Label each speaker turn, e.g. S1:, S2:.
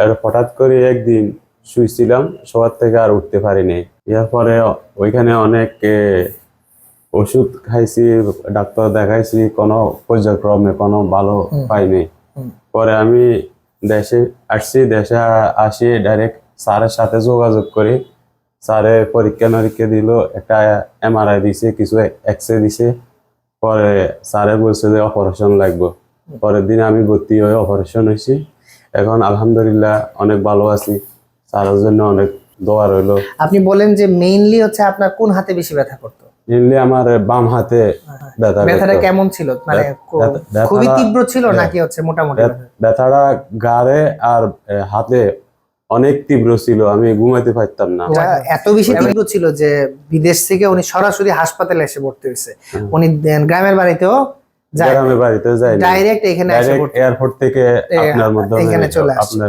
S1: আর হঠাৎ করে একদিন শুয়েছিলাম সবার থেকে আর উঠতে পারিনি। ইয়ার পরে ওইখানে অনেক ওষুধ খাইছি ডাক্তার দেখাইছি কোনো পর্যায়ক্রমে কোনো ভালো পাইনি। পরে আমি দেশে আসছি দেশে আসি ডাইরেক্ট স্যারের সাথে যোগাযোগ করি। স্যারে পরীক্ষা নিরীক্ষা দিল একটা এমআরআই দিছে কিছু এক্স রে দিছে। পরে স্যারে বলছে যে অপারেশন লাগবে। পরের দিন আমি ভর্তি হয়ে অপারেশন হয়েছি। এখন আলহামদুলিল্লাহ অনেক ভালো আছি। স্যারের জন্য অনেক দোয়া রইল।
S2: আপনি বলেন যে মেইনলি হচ্ছে আপনার কোন হাতে বেশি ব্যথা করতো?
S1: মেনলি আমার বাম হাতে ব্যথা
S2: ব্যথাটা কেমন ছিল? মানে খুবই তীব্র ছিল
S1: হ্যাঁ।
S2: নাকি হচ্ছে মোটামুটি
S1: ব্যথ- ব্যথাটা গাড়ে আর হাতে অনেক তীব্র ছিল। আমি ঘুমাইতে পারতাম না।
S2: এত বেশি তীব্র ছিল যে বিদেশ থেকে উনি সরাসরি হাসপাতালে এসে ভর্তি হয়েছে। উনি দেন গ্রামের বাড়িতেও যায়
S1: গ্রামের বাড়িতে যাই
S2: ডাইরেক্ট এখানে
S1: এয়ারপোর্ট থেকে আপনার মাধ্যমে
S2: এখানে চলে আসে।
S1: আপনার